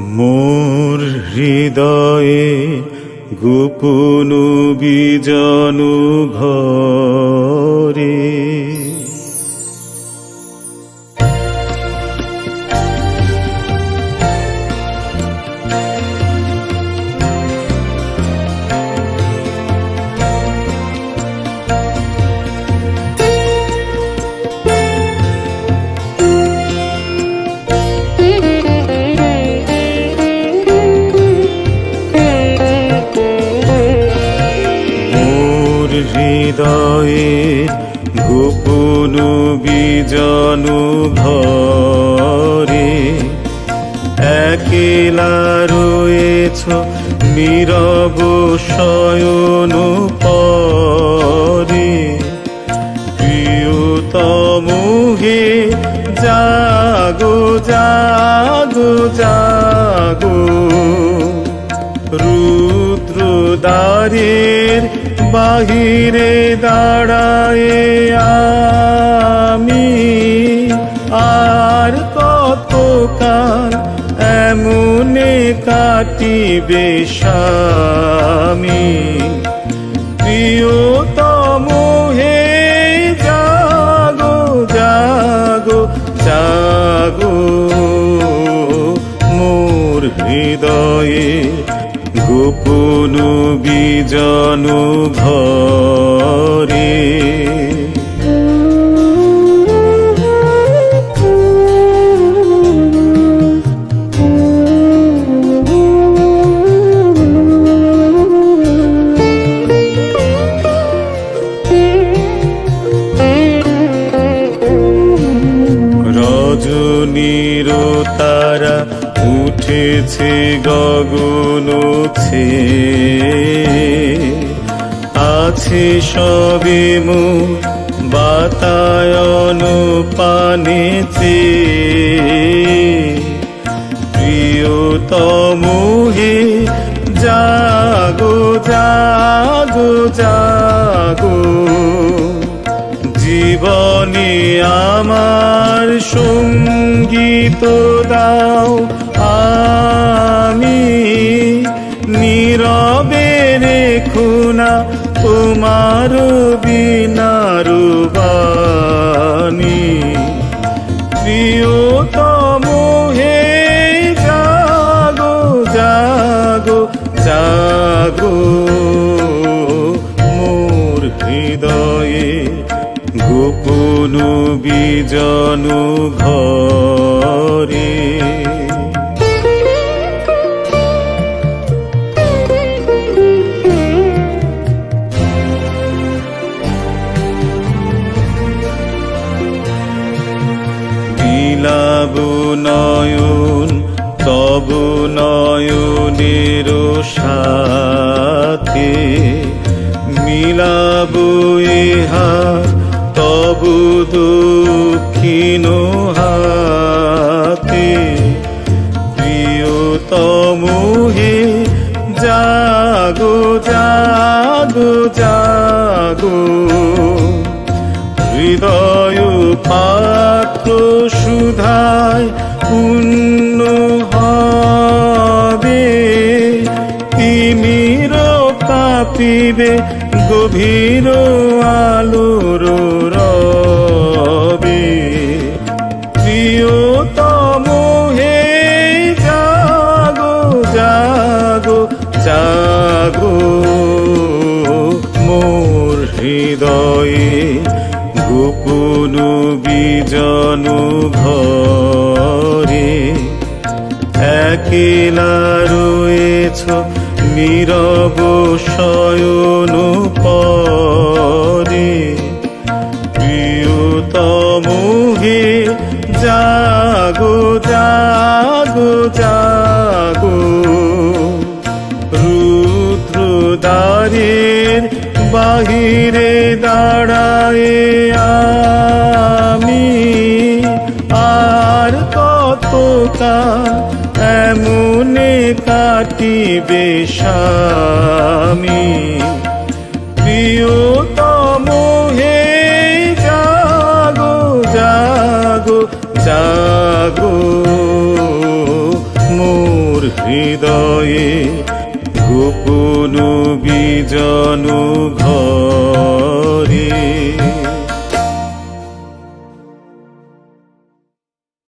মোর হৃদয়ে গোপন বীজাণু ঘরে। হৃদয়ে গোপন বীজাণু ঘরে একেলা রয়েছ নীরব শয়ন পরে। প্রিয়তম হে, জাগো জাগো জাগো। রুদ্র দ্বারের বাহিরে দাঁড়ায় আমি আর কতকাল এমনে কাটিবে স্বামী? প্রিয়তম হে জাগো জাগো জাগো। মোর হৃদয়ে গোপন বীজাণু ঘরে। উঠেছে গগন আছে সবে মো বাতায়ন পানেছে প্রিয়তম হে জাগো জাগো জাগো। জীবনে আমার সংগীত দাও। আমি নীরবে রেখুনা তোমার বিনারু গোপন বীজাণু ঘরে। বিলাব নয়ন তব নয়নের সাথে। মিলাব তব দক্ষিণ হাতে, প্রিয়তম হে, জাগো জাগো জাগো। হৃদয় পাত্র সুধায় পূর্ণ হবে, তিমির কাঁপিবে গভীর আলোর হৃদয়ে, গোপন বীজাণু ঘরে। একেলা রয়েছ, নীরব শয়ন পরে। প্রিয়তম হে, জাগো জাগো জাগো। রুদ্র দ্বারের বাহিরে দাঁড়ায় আমি আর কতকাল এমনে কাটিবে স্বামী? প্রিয়তম, হে জাগো জাগো জাগো। মোর হৃদয়ে কোনো বিজন ঘরে